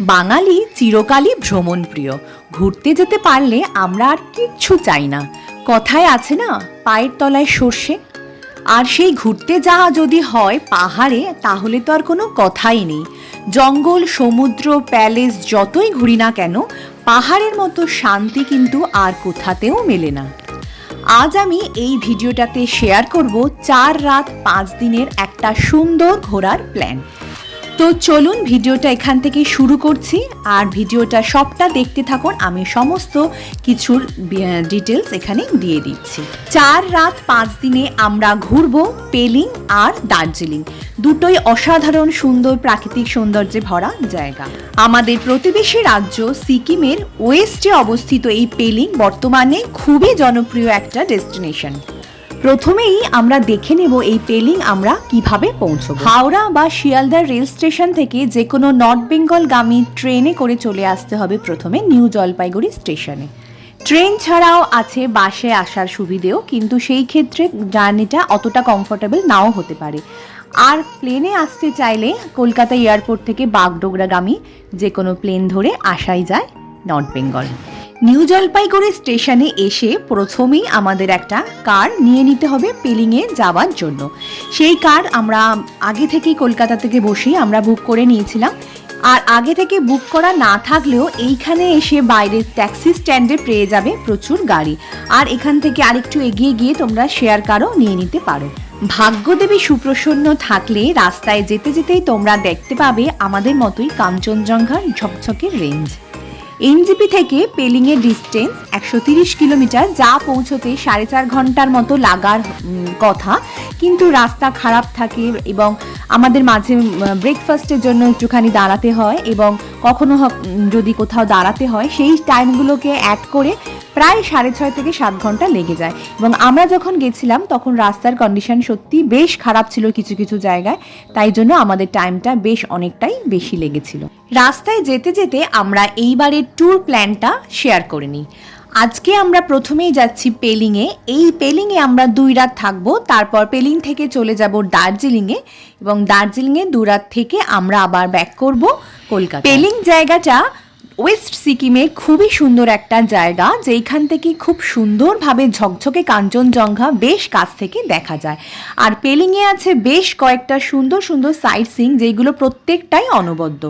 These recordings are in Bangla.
বাঙালি চিরকালই ভ্রমণপ্রিয়। ঘুরতে যেতে পারলে আমরা আর কিচ্ছু চাই না। কথায় আছে না, পায়ের তলায় সর্ষে। আর সেই ঘুরতে যাওয়া যদি হয় পাহাড়ে, তাহলে তো আর কোনো কথাই নেই। জঙ্গল, সমুদ্র, প্যালেস যতই ঘুরি না কেন, পাহাড়ের মতো শান্তি কিন্তু আর কোথাতেও মেলে না। আজ আমি এই ভিডিওটাতে শেয়ার করব চার রাত পাঁচ দিনের একটা সুন্দর ঘোরার প্ল্যান তো চলুন ভিডিওটা এখান থেকে শুরু করছি। আর ভিডিওটা সবটা দেখতে থাকুন, আমি সমস্ত কিছুর ডিটেলস এখানে দিয়ে দিচ্ছি। চার রাত পাঁচ দিনে আমরা ঘুরবো পেলিং আর দার্জিলিং। দুটোই অসাধারণ, সুন্দর, প্রাকৃতিক সৌন্দর্যে ভরা জায়গা। আমাদের প্রতিবেশী রাজ্য সিকিমের ওয়েস্টে অবস্থিত এই পেলিং বর্তমানে খুবই জনপ্রিয় একটা ডেস্টিনেশন। প্রথমেই আমরা দেখে নেব এই পেলিং আমরা কীভাবে পৌঁছব। হাওড়া বা শিয়ালদা রেল স্টেশন থেকে যে কোনো নর্থ বেঙ্গলগামী ট্রেনে করে চলে আসতে হবে প্রথমে নিউ জলপাইগুড়ি স্টেশনে। ট্রেন ছাড়াও আছে বাসে আসার সুবিধেও, কিন্তু সেই ক্ষেত্রে জার্নিটা অতটা কমফোর্টেবল নাও হতে পারে। আর প্লেনে আসতে চাইলে কলকাতা এয়ারপোর্ট থেকে বাগডোগরাগামী যে কোনো প্লেন ধরে আসাই যায় নর্থ বেঙ্গল। নিউ জলপাইগুড়ি স্টেশনে এসে প্রথমেই আমাদের একটা কার নিয়ে নিতে হবে পেলিংয়ে যাওয়ার জন্য। সেই কার আমরা আগে থেকেই কলকাতা থেকে বসেই আমরা বুক করে নিয়েছিলাম। আর আগে থেকে বুক করা না থাকলেও এইখানে এসে বাইরের ট্যাক্সি স্ট্যান্ডে পেয়ে যাবে প্রচুর গাড়ি। আর এখান থেকে আরেকটু এগিয়ে গিয়ে তোমরা শেয়ার কারও নিয়ে নিতে পারো। ভাগ্যদেবী সুপ্রসন্ন থাকলে রাস্তায় যেতে যেতেই তোমরা দেখতে পাবে আমাদের মতোই কাঞ্চনজঙ্ঘার ঝকঝকের রেঞ্জ এনজিপি থেকে পেলিংয়ের ডিস্টেন্স একশো কিলোমিটার, যা পৌঁছতে সাড়ে চার ঘণ্টার মতো লাগার কথা। কিন্তু রাস্তা খারাপ থাকে এবং আমাদের মাঝে ব্রেকফাস্টের জন্য একটুখানি দাঁড়াতে হয় এবং কখনো যদি কোথাও দাঁড়াতে হয়, সেই টাইমগুলোকে অ্যাড করে প্রায় সাড়ে ছয় থেকে সাত ঘণ্টা লেগে যায়। এবং আমরা যখন গেছিলাম, তখন রাস্তার কন্ডিশন সত্যি বেশ খারাপ ছিল কিছু কিছু জায়গায়। তাই জন্য আমাদের টাইমটা বেশ অনেকটাই বেশি লেগেছিল। রাস্তায় যেতে যেতে আমরা এইবারের ট্যুর প্ল্যানটা শেয়ার করে নিই। আজকে আমরা প্রথমেই যাচ্ছি পেলিংয়ে এই পেলিংয়ে আমরা দুই রাত থাকব। তারপর পেলিং থেকে চলে যাব দার্জিলিংয়ে এবং দার্জিলিংয়ে দু রাত থেকে আমরা আবার ব্যাক করব কলকাতা পেলিং জায়গাটা ওয়েস্ট সিকিমে খুবই সুন্দর একটা জায়গা, যেইখান থেকে খুব সুন্দরভাবে ঝকঝকে কাঞ্চনজঙ্ঘা বেশ কাছ থেকে দেখা যায়। আর পেলিংয়ে আছে বেশ কয়েকটা সুন্দর সুন্দর সাইট সিং যেইগুলো প্রত্যেকটাই অনবদ্য।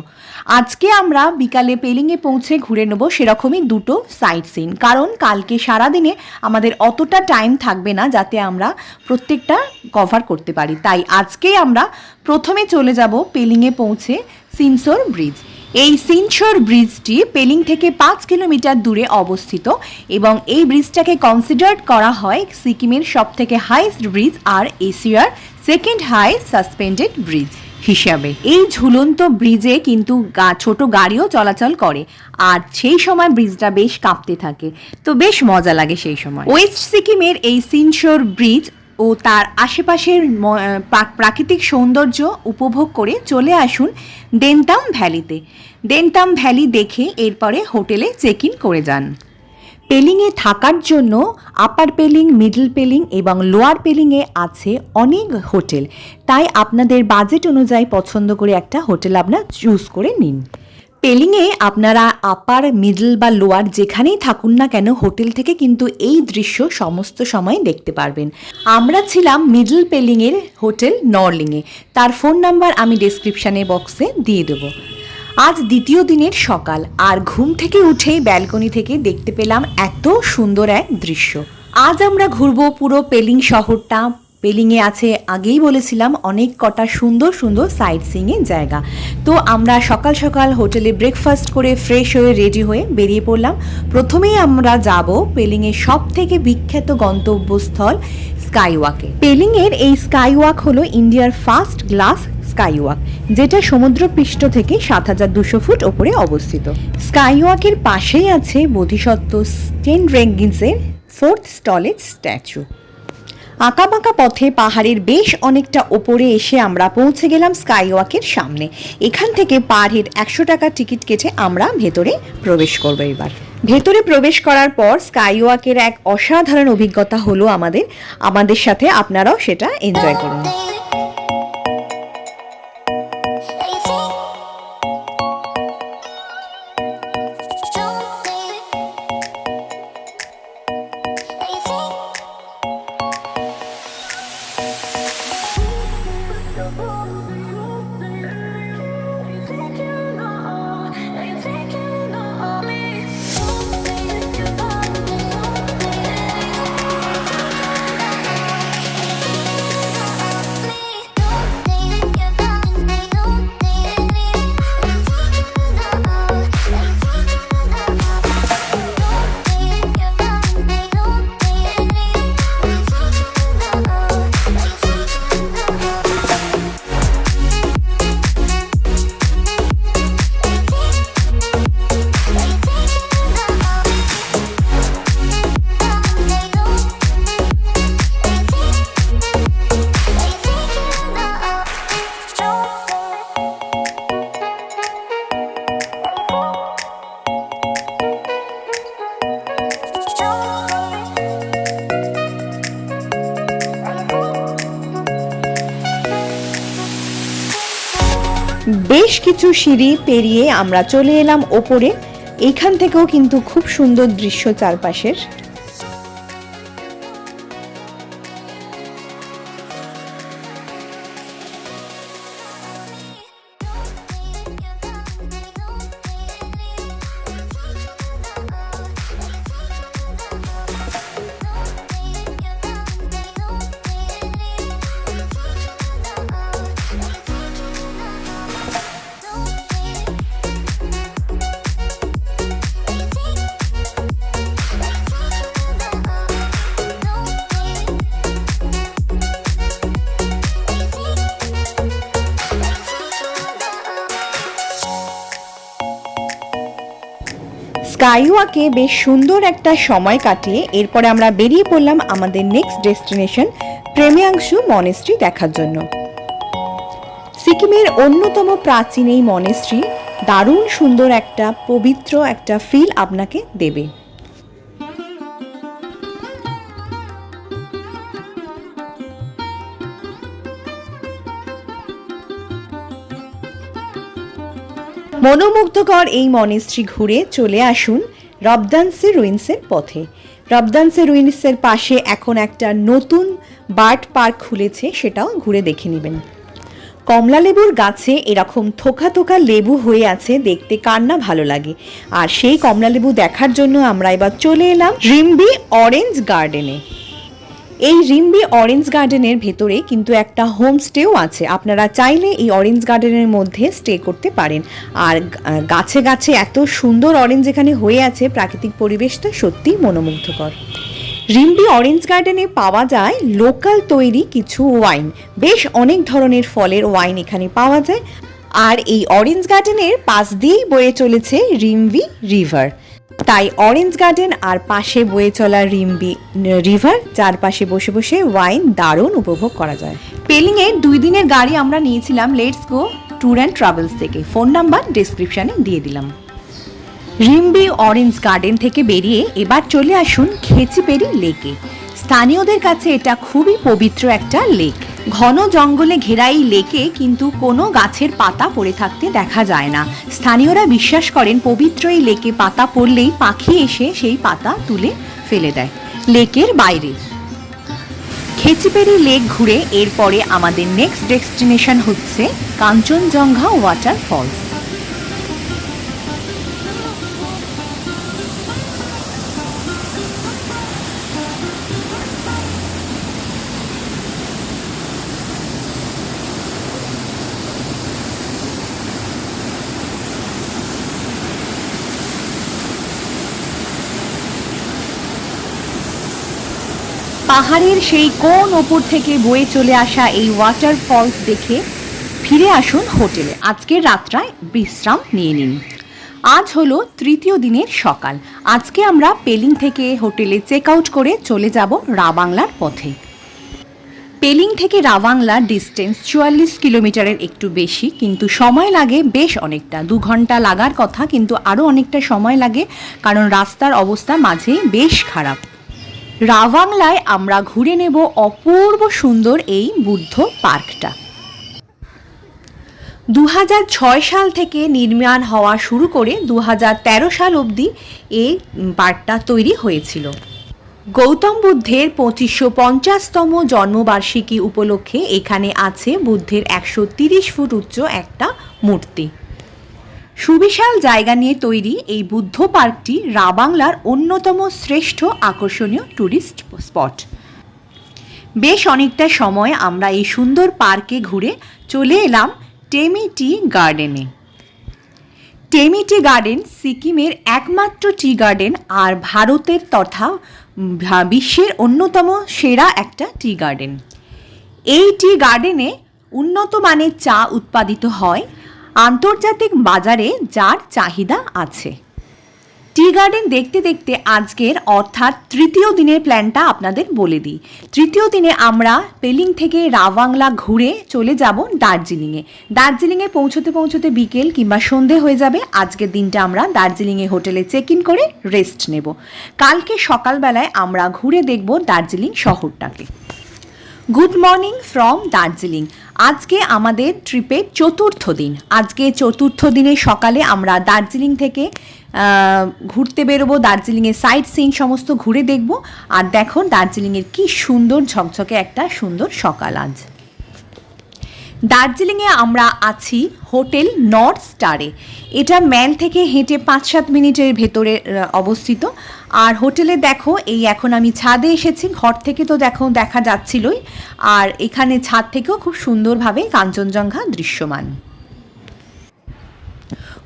আজকে আমরা বিকালে পেলিংয়ে পৌঁছে ঘুরে নেব সেরকমই দুটো সাইট সিন কারণ কালকে সারাদিনে আমাদের অতটা টাইম থাকবে না যাতে আমরা প্রত্যেকটা কভার করতে পারি। তাই আজকেই আমরা প্রথমে চলে যাব পেলিংয়ে পৌঁছে সিনসোর ব্রিজ। এই সিনশোর ব্রিজটি পেলিং থেকে পাঁচ কিলোমিটার দূরে অবস্থিত এবং এই ব্রিজটাকে কনসিডার করা হয় সিকিমের সব থেকে হাইস্ট ব্রিজ আর এশিয়ার সেকেন্ড হাই সাসপেন্ডেড ব্রিজ হিসাবে। এই ঝুলন্ত ব্রিজে কিন্তু ছোট গাড়িও চলাচল করে আর সেই সময় ব্রিজটা বেশ কাঁপতে থাকে। তো বেশ মজা লাগে সেই সময়। ওয়েস্ট সিকিমের এই সিনশোর ব্রিজ ও তার আশেপাশের প্রাকৃতিক সৌন্দর্য উপভোগ করে চলে আসুন ডেন্টাম ভ্যালিতে। ডেন্টাম ভ্যালি দেখে এরপরে হোটেলে চেক ইন করে যান। পেলিংয়ে থাকার জন্য আপার পেলিং মিডল পেলিং এবং লোয়ার পেলিংয়ে আছে অনেক হোটেল। তাই আপনাদের বাজেট অনুযায়ী পছন্দ করে একটা হোটেল আপনার চুজ করে নিন। পেলিংয়ে আপনারা আপার, মিডল বা লোয়ার যেখানেই থাকুন না কেন, হোটেল থেকে কিন্তু এই দৃশ্য সমস্ত সময় দেখতে পারবেন। আমরা ছিলাম মিডল পেলিংয়ের হোটেল নরলিংয়ে। তার ফোন নাম্বার আমি ডেসক্রিপশানে বক্সে দিয়ে দেবো। আজ দ্বিতীয় দিনের সকাল, আর ঘুম থেকে উঠেই ব্যালকনি থেকে দেখতে পেলাম এত সুন্দর এক দৃশ্য। আজ আমরা ঘুরবো পুরো পেলিং শহরটা পেলিংয়ে আছে, আগেই বলেছিলাম, অনেক কটা সুন্দর সুন্দর সাইট সিইংয়ের জায়গা। তো আমরা সকাল সকাল হোটেলে ব্রেকফাস্ট করে ফ্রেশ হয়ে রেডি হয়ে বেরিয়ে পড়লাম। প্রথমেই আমরা যাব পেলিংয়ের সব থেকে বিখ্যাত গন্তব্যস্থল স্কাইওয়াকে পেলিংয়ের এই স্কাইওয়াক হলো ইন্ডিয়ার ফার্স্ট গ্লাস স্কাইওয়াক যেটা সমুদ্রপৃষ্ঠ থেকে সাত হাজার দুশো ফুট ওপরে অবস্থিত। স্কাইওয়াকের পাশেই আছে বোধিসত্ত্ব স্টেন রেঙ্গিন্সের ফোর্থ স্টলেজ স্ট্যাচু আঁকাবাঁকা পথে পাহাড়ের বেশ অনেকটা ওপরে এসে আমরা পৌঁছে গেলাম স্কাইওয়াকের সামনে। এখান থেকে পার হেড একশো টাকা টিকিট কেটে আমরা ভেতরে প্রবেশ করব এবার। ভেতরে প্রবেশ করার পর স্কাইওয়াকের এক অসাধারণ অভিজ্ঞতা হলো আমাদের। আমাদের সাথে আপনারাও সেটা এনজয় করুন। কিছু সিঁড়ি পেরিয়ে আমরা চলে এলাম ওপরে। এইখান থেকেও কিন্তু খুব সুন্দর দৃশ্য চারপাশের। স্কাইওয়াকে বেশ সুন্দর একটা সময় কাটিয়ে এরপরে আমরা বেরিয়ে পড়লাম আমাদের নেক্সট ডেস্টিনেশন প্রেমিয়াংশু মনেস্ট্রি দেখার জন্য। সিকিমের অন্যতম প্রাচীন এই মনেস্ট্রি দারুণ সুন্দর একটা, পবিত্র একটা ফিল আপনাকে দেবে। মনোমুগ্ধকর এই মনেস্ট্রি ঘুরে চলে আসুন রবদান্সে রুইন্সের পথে। রবদান্সে রুইন্সের পাশে এখন একটা নতুন বার্ড পার্ক খুলেছে, সেটাও ঘুরে দেখে নেবেন। কমলা লেবুর গাছে এরকম থোকা থোকা লেবু হয়ে আছে, দেখতে কার না ভালো লাগে। আর সেই কমলা লেবু দেখার জন্য আমরা এবার চলে এলাম রিম্বি অরেঞ্জ গার্ডেনে। এই রিম্বি অরেঞ্জ গার্ডেনের ভেতরে কিন্তু একটা হোমস্টেও আছে। আপনারা চাইলে এই অরেঞ্জ গার্ডেনের মধ্যে স্টে করতে পারেন। আর গাছে গাছে এত সুন্দর অরেঞ্জ এখানে হয়ে আছে, প্রাকৃতিক পরিবেশটা সত্যিই মনোমুগ্ধকর। রিম্বি অরেঞ্জ গার্ডেনে পাওয়া যায় লোকাল তৈরি কিছু ওয়াইন। বেশ অনেক ধরনের ফলের ওয়াইন এখানে পাওয়া যায়। আর এই অরেঞ্জ গার্ডেনের পাশ দিয়েই বয়ে চলেছে রিমভি রিভার। তাই অরেঞ্জ গার্ডেন আর পাশে বয়ে চলা রিমবি রিভার চারপাশে বসে বসে ওয়াইন দারুণ উপভোগ করা যায়। পেলিংয়ে দুই দিনের গাড়ি আমরা নিয়েছিলাম let's go tour and travels থেকে। ফোন নাম্বার ডিসক্রিপশানে দিয়ে দিলাম। রিম্বি অরেঞ্জ গার্ডেন থেকে বেরিয়ে এবার চলে আসুন খেচিপেরি লেকে। স্থানীয়দের কাছে এটা খুবই পবিত্র একটা লেক। ঘন জঙ্গলে ঘেরাই লেকে কিন্তু কোনো গাছের পাতা পড়ে থাকতে দেখা যায় না। স্থানীয়রা বিশ্বাস করেন, পবিত্র এই লেকে পাতা পড়লেই পাখি এসে সেই পাতা তুলে ফেলে দেয়। লেকের বাইরে। খেচিপেরি লেক ঘুরে এরপরে আমাদের নেক্সট ডেস্টিনেশন হচ্ছে কাঞ্চনজঙ্ঘা ওয়াটার ফলস পাহাড়ের সেই কোন ওপর থেকে বয়ে চলে আসা এই ওয়াটার ফলস দেখে ফিরে আসুন হোটেলে। আজকের রাত্রায় বিশ্রাম নিয়ে নিন। আজ হলো তৃতীয় দিনের সকাল। আজকে আমরা পেলিং থেকে হোটেলে চেক আউট করে চলে যাব রাবাংলার পথে। পেলিং থেকে রাবাংলা ডিস্টেন্স চুয়াল্লিশ কিলোমিটারের একটু বেশি, কিন্তু সময় লাগে বেশ অনেকটা। দু ঘণ্টা লাগার কথা, কিন্তু আরও অনেকটা সময় লাগে, কারণ রাস্তার অবস্থা মাঝেই বেশ খারাপ। রাভাংলায় আমরা ঘুরে নেব অপূর্ব সুন্দর এই বুদ্ধ পার্কটা। দু হাজার ছয় সাল থেকে নির্মাণ হওয়া শুরু করে দু হাজার তেরো সাল অবধি এই পার্কটা তৈরি হয়েছিল। গৌতম বুদ্ধের পঁচিশশো পঞ্চাশতম জন্মবার্ষিকী উপলক্ষে এখানে আছে বুদ্ধের একশো তিরিশ ফুট উচ্চ একটা মূর্তি। সুবিশাল জায়গা নিয়ে তৈরি এই বুদ্ধ পার্কটি রাবাংলার অন্যতম শ্রেষ্ঠ আকর্ষণীয় ট্যুরিস্ট স্পট। বেশ অনেকটা সময় আমরা এই সুন্দর পার্কে ঘুরে চলে এলাম টেমি টি গার্ডেনে। টেমি টি গার্ডেন সিকিমের একমাত্র টি গার্ডেন আর ভারতের তথা বিশ্বের অন্যতম সেরা একটা টি গার্ডেন। এই টি গার্ডেনে উন্নত মানের চা উৎপাদিত হয় আন্তর্জাতিক বাজারে যার চাহিদা আছে। টি গার্ডেন দেখতে দেখতে আজকের অর্থাৎ তৃতীয় দিনের প্ল্যানটা আপনাদের বলে দিই। তৃতীয় দিনে আমরা পেলিং থেকে রাওয়াংলা ঘুরে চলে যাব দার্জিলিংয়ে। দার্জিলিংয়ে পৌঁছতে পৌঁছতে বিকেল কিংবা সন্ধে হয়ে যাবে। আজকের দিনটা আমরা দার্জিলিংয়ে হোটেলে চেক ইন করে রেস্ট নেব। কালকে সকালবেলায় আমরা ঘুরে দেখব দার্জিলিং শহরটাকে। Good morning from Darjeeling. আজকে আমাদের ট্রিপে চতুর্থ দিন। আজকে চতুর্থ দিনে সকালে আমরা দার্জিলিং থেকে ঘুরতে বেরোবো দার্জিলিংয়ের সাইট সিন সমস্ত ঘুরে দেখব। আর দেখো দার্জিলিংয়ের কি সুন্দর ঝকঝকে একটা সুন্দর সকাল আজ। দার্জিলিংয়ে আমরা আছি হোটেল নর্থ স্টারে। এটা ম্যাল থেকে হেঁটে পাঁচ সাত মিনিটের ভেতরে অবস্থিত। আর হোটেলে দেখো, এই এখন আমি ছাদে এসেছি। ঘর থেকে তো দেখো, দেখা যাচ্ছিলই। আর এখানে ছাদ থেকেও খুব সুন্দরভাবে কাঞ্চনজঙ্ঘা দৃশ্যমান।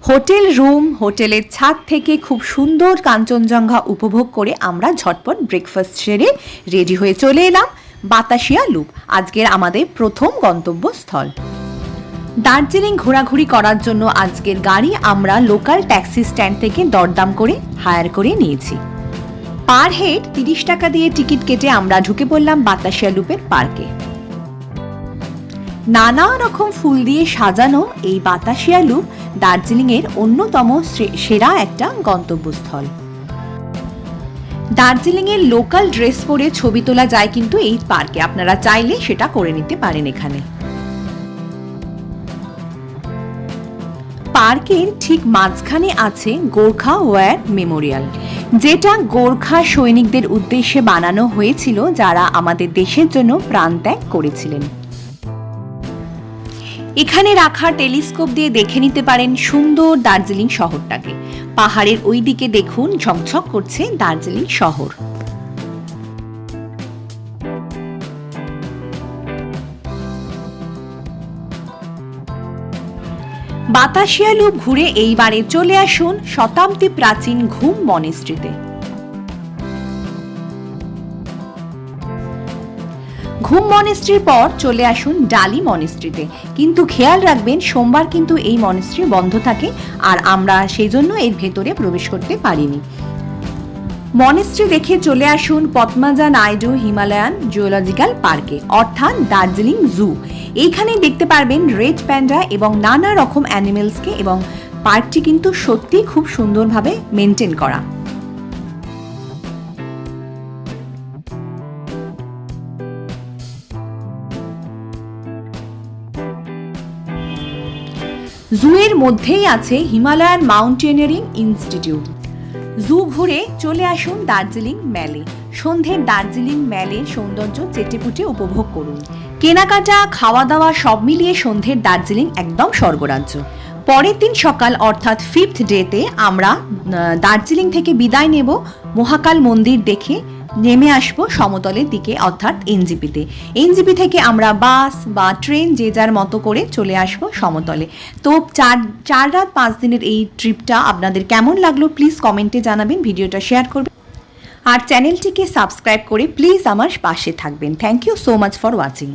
হোটেল রুম, হোটেলের ছাদ থেকে খুব সুন্দর কাঞ্চনজঙ্ঘা উপভোগ করে আমরা ঝটপট ব্রেকফাস্ট সেরে রেডি হয়ে চলে এলাম। বাতাসিয়া লুপ, আজকের আমাদের প্রথম গন্তব্যস্থল। দার্জিলিং ঘোরাঘুরি করার জন্য আজকের গাড়ি আমরা লোকাল ট্যাক্সি স্ট্যান্ড থেকে দরদাম করে হায়ার করে নিয়েছি। পার হেড তিরিশ টাকা দিয়ে টিকিট কেটে আমরা ঢুকে পড়লাম বাতাসিয়া লুপের পার্কে। নানা রকম ফুল দিয়ে সাজানো এই বাতাসিয়া লুপ দার্জিলিংয়ের অন্যতম সেরা একটা গন্তব্যস্থল। দার্জিলিংয়ের লোকাল ড্রেস পরে ছবি তোলা যায় কিন্তু এই পার্কে। আপনারা চাইলে সেটা করে নিতে পারেন এখানে। পার্কের ঠিক মাঝখানে আছে গোর্খা ওয়ার মেমোরিয়াল। যেটা গোর্খা সৈনিকদের উদ্দেশ্যে বানানো হয়েছিল যারা আমাদের দেশের জন্য প্রাণত্যাগ করেছিলেন। এখানে রাখা টেলিস্কোপ দিয়ে দেখে নিতে পারেন সুন্দর দার্জিলিং শহরটাকে। পাহাড়ের ওই দিকে দেখুন, ঝকঝক করছে দার্জিলিং শহর। বাতাসিয়া লুপ ঘুরে এইবারে চলে আসুন শতাব্দী প্রাচীন ঘুম মনেস্ট্রিতে। ঘুম মনেস্ট্রির পর চলে আসুন ডালি মনেস্ট্রিতে কিন্তু খেয়াল রাখবেন, সোমবার কিন্তু এই মনেস্ট্রি বন্ধ থাকে আর আমরা সেই জন্য এর ভেতরে প্রবেশ করতে পারিনি। মনেস্ট্রি দেখে চলে আসুন পদ্মাজা নাইডু হিমালয়ান জুওলজিক্যাল পার্কে, অর্থাৎ দার্জিলিং জু। এইখানে দেখতে পারবেন রেড প্যান্ডা এবং নানা রকম অ্যানিমেলসকে এবং পার্কটি কিন্তু সত্যি খুব সুন্দরভাবে মেনটেন করা। জুয়ের মধ্যেই আছে হিমালয়ান মাউন্টেনিয়ারিং ইনস্টিটিউট। জু ঘুরে চলে আসুন দার্জিলিং ম্যালে সন্ধ্যের দার্জিলিং ম্যালের সৌন্দর্য চেটেপুটে উপভোগ করুন। কেনাকাটা খাওয়া দাওয়া সব মিলিয়ে সন্ধ্যের দার্জিলিং একদম স্বর্গরাজ্য। পরের দিন সকাল, অর্থাৎ ফিফথ ডেতে আমরা দার্জিলিং থেকে বিদায় নেব। মহাকাল মন্দির দেখে নেমে আসব সমতলের দিকে, অর্থাৎ এনজিপিতে। এনজিপি থেকে আমরা বাস বা ট্রেন যে যার মতো করে চলে আসব সমতলে। তো চার চার রাত পাঁচ দিনের এই ট্রিপটা আপনাদের কেমন লাগল প্লিজ কমেন্টে জানাবেন, ভিডিওটা শেয়ার করবেন। আর চ্যানেলটিকে সাবস্ক্রাইব করে প্লিজ আমার পাশে থাকবেন। Thank you so much for watching